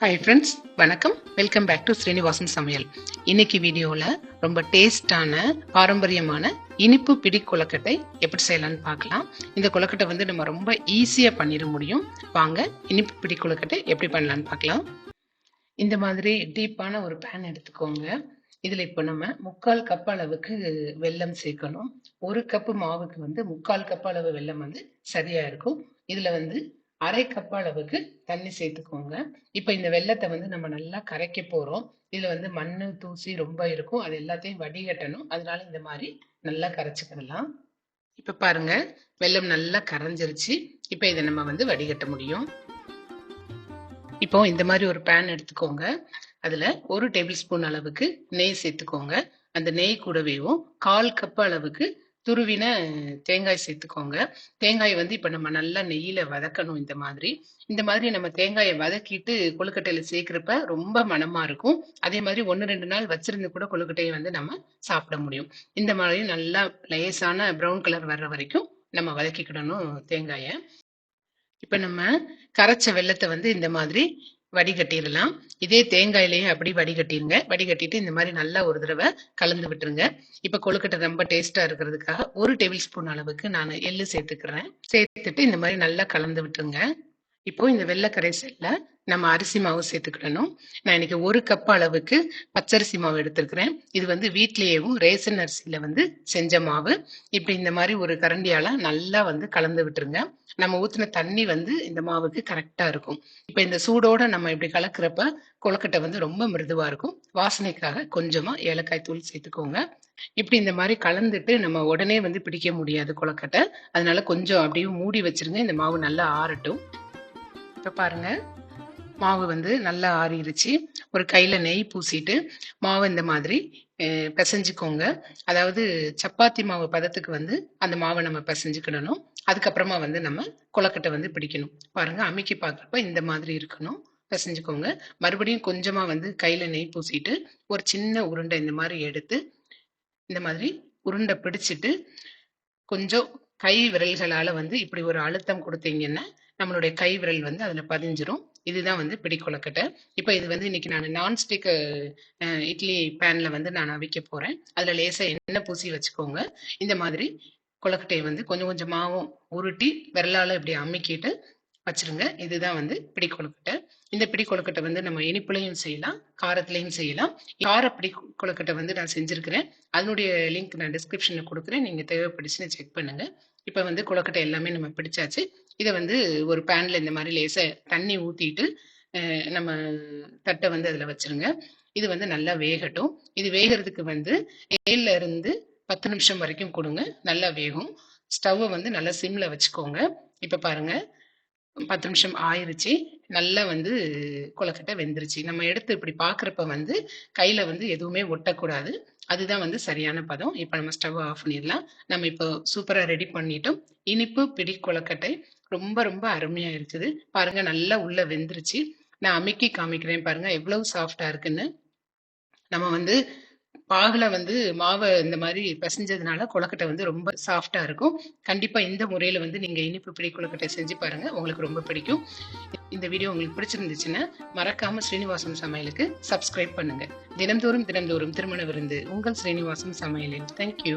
Hi friends வணக்கம். Welcome back to Srinivasan சமையல் இன்னைக்கு வீடியோவில் ரொம்ப டேஸ்டான பாரம்பரியமான இனிப்பு பிடி கொலக்கட்டை எப்படி செய்யலாம்னு பார்க்கலாம். இந்த கொலக்கட்டை வந்து நம்ம ரொம்ப ஈஸியாக பண்ணிட முடியும். வாங்க இனிப்பு பிடி கொலக்கட்டை எப்படி பண்ணலான்னு பார்க்கலாம். இந்த மாதிரி டீப்பான ஒரு பேன் எடுத்துக்கோங்க. இதில் இப்போ நம்ம முக்கால் கப் அளவுக்கு வெல்லம் சேர்க்கணும். ஒரு கப்பு மாவுக்கு வந்து முக்கால் கப் அளவு வெல்லம் வந்து சரியாக இருக்கும். இதில் வந்து அரை கப் அளவுக்கு தண்ணி சேர்த்துக்கோங்க. இப்போ இந்த வெள்ளத்தை வந்து நம்ம நல்லா கரைக்க போகிறோம் இதில் வந்து மண் தூசி ரொம்ப இருக்கும். அது எல்லாத்தையும் வடிகட்டணும். அதனால இந்த மாதிரி நல்லா கரைச்சிக்கிடலாம். இப்போ பாருங்க வெள்ளம் நல்லா கரைஞ்சிருச்சு. இப்போ இதை நம்ம வந்து வடிகட்ட முடியும். இப்போ இந்த மாதிரி ஒரு பேன் எடுத்துக்கோங்க. அதில் ஒரு டேபிள் ஸ்பூன் அளவுக்கு நெய் சேர்த்துக்கோங்க. அந்த நெய் கூடவேவும் கால் கப் அளவுக்கு துருவின தேங்காய் சேர்த்துக்கோங்க. தேங்காய் வந்து இப்போ நம்ம நல்லா நெய்யில் வதக்கணும் இந்த மாதிரி. இந்த மாதிரி நம்ம தேங்காயை வதக்கிட்டு கொழுக்கட்டையில் சேர்க்குறப்ப ரொம்ப மனமாக இருக்கும். அதே மாதிரி ஒன்று ரெண்டு நாள் வச்சிருந்து கூட கொழுக்கட்டையை வந்து நம்ம சாப்பிட முடியும். இந்த மாதிரி நல்லா லேசான ப்ரௌன் கலர் வர்ற வரைக்கும் நம்ம வதக்கிக்கிடணும் தேங்காயை. இப்போ நம்ம கரைச்ச வெள்ளத்தை வந்து இந்த மாதிரி வடிகட்டிடலாம். இதே தேங்காயிலேயே அப்படி வடிகட்டிருங்க வடிகட்டிட்டு இந்த மாதிரி நல்லா ஒரு தடவை கலந்து விட்டுருங்க. இப்போ கொழுக்கட்டை ரொம்ப டேஸ்டா இருக்கிறதுக்காக ஒரு டேபிள் ஸ்பூன் அளவுக்கு நான் எள்ளு சேர்த்துக்கிறேன். சேர்த்துட்டு இந்த மாதிரி நல்லா கலந்து விட்டுருங்க. இப்போ இந்த வெள்ளை கரைசல்ல நம்ம அரிசி மாவு சேர்த்துக்கிடணும். நான் இன்னைக்கு ஒரு கப் அளவுக்கு பச்சரிசி மாவு எடுத்திருக்கிறேன். இது வந்து வீட்லேயேவும் ரேசன் அரிசியில வந்து செஞ்ச மாவு. இப்படி இந்த மாதிரி ஒரு கரண்டியால நல்லா வந்து கலந்து விட்டுருங்க. நம்ம ஊற்றின தண்ணி வந்து இந்த மாவுக்கு கரெக்டா இருக்கும். இப்போ இந்த சூடோட நம்ம இப்படி கலக்கிறப்ப கொழுக்கட்டை வந்து ரொம்ப மிருதுவா இருக்கும். வாசனைக்காக கொஞ்சமா ஏலக்காய் தூள் சேர்த்துக்கோங்க. இப்படி இந்த மாதிரி கலந்துட்டு நம்ம உடனே வந்து பிடிக்க முடியாது கொழுக்கட்டை. அதனால கொஞ்சம் அப்படியே மூடி வச்சிருங்க. இந்த மாவு நல்லா ஆறட்டும். இப்போ பாருங்க. மாவு வந்து நல்லா ஆறிடுச்சு ஒரு கையில் நெய் பூசிட்டு மாவு இந்த மாதிரி பிசைஞ்சுக்கோங்க. அதாவது சப்பாத்தி மாவு பதத்துக்கு வந்து அந்த மாவை நம்ம பிசைஞ்சுக்கிடணும். அதுக்கப்புறமா வந்து நம்ம கொலக்கட்டை வந்து பிடிக்கணும். பாருங்கள் அமுக்கி பார்க்குறப்ப இந்த மாதிரி இருக்கணும். பிசைஞ்சுக்கோங்க. மறுபடியும் கொஞ்சமாக வந்து கையில் நெய் பூசிட்டு ஒரு சின்ன உருண்டை இந்த மாதிரி எடுத்து இந்த மாதிரி உருண்டை பிடிச்சிட்டு கொஞ்சம் கை விரல்களால் வந்து இப்படி ஒரு அழுத்தம் கொடுத்தீங்கன்னா நம்மளுடைய கை விரல் வந்து அதில் பதிஞ்சிரும். இதுதான் வந்து பிடி கொழுக்கட்டை இப்போ இது வந்து இன்னைக்கு நான் நான்ஸ்டிக் இட்லி பேனில் வந்து நான் அவிக்க போகிறேன் அதில் லேசாக எண்ணெய் பூசி வச்சுக்கோங்க. இந்த மாதிரி கொழுக்கட்டையை வந்து கொஞ்சம் கொஞ்சமாகவும் உருட்டி விரலால் இப்படி அமுக்கிட்டு வச்சிருங்க. இதுதான் வந்து பிடி கொழுக்கட்டை இந்த பிடி கொழுக்கட்டை வந்து நம்ம இனிப்புலையும் செய்யலாம் காரத்துலையும் செய்யலாம். கார பிடி கொழுக்கட்டை வந்து நான் செஞ்சுருக்கிறேன். அதனுடைய லிங்க் நான் டிஸ்கிரிப்ஷனில் கொடுக்குறேன். நீங்கள் தேவைப்படுச்சுன்னு செக் பண்ணுங்கள் இப்போ வந்து கொழுக்கட்டை எல்லாமே நம்ம பிடிச்சாச்சு. இதை வந்து ஒரு பேனில் இந்த மாதிரி லேசாக தண்ணி ஊற்றிட்டு நம்ம தட்டை வந்து அதில் வச்சுருங்க. இது வந்து நல்லா வேகட்டும். இது வேகிறதுக்கு வந்து ஏழுல இருந்து பத்து நிமிஷம் வரைக்கும் கொடுங்க. நல்லா வேகும். ஸ்டவ்வை வந்து நல்லா சிம்ல வச்சுக்கோங்க. இப்போ பாருங்க. பத்து நிமிஷம் ஆயிருச்சு. நல்லா வந்து கொலக்கட்டை வெந்துருச்சு. நம்ம எடுத்து இப்படி பார்க்குறப்ப வந்து கையில் வந்து எதுவுமே ஒட்டக்கூடாது. அதுதான் வந்து சரியான பதம். இப்போ நம்ம ஸ்டவ் ஆஃப் பண்ணிடலாம். நம்ம இப்போ சூப்பராக ரெடி பண்ணிட்டோம். இனிப்பு பிடி கொலக்கட்டை ரொம்ப ரொம்ப அருமையாக இருக்குது. பாருங்க நல்லா உள்ளே வெந்துருச்சு. நான் அமைக்கி காமிக்கிறேன் பாருங்கள் எவ்வளவு சாஃப்டாக இருக்குன்னு. நம்ம வந்து பாகுல வந்து மாவை இந்த மாதிரி பிசைஞ்சதுனால கொழுக்கட்டை வந்து ரொம்ப சாஃப்டா இருக்கும். கண்டிப்பா இந்த முறையில வந்து நீங்க இனிப்பு பிடி கொழுக்கட்டை செஞ்சு பாருங்க. உங்களுக்கு ரொம்ப பிடிக்கும். இந்த வீடியோ உங்களுக்கு பிடிச்சிருந்துச்சுன்னா மறக்காம ஸ்ரீனிவாசன் சமையலுக்கு சப்ஸ்கிரைப் பண்ணுங்க. தினந்தோறும் தினந்தோறும் திருமண விருந்து உங்கள் ஸ்ரீனிவாசன் சமையலில். தேங்க்யூ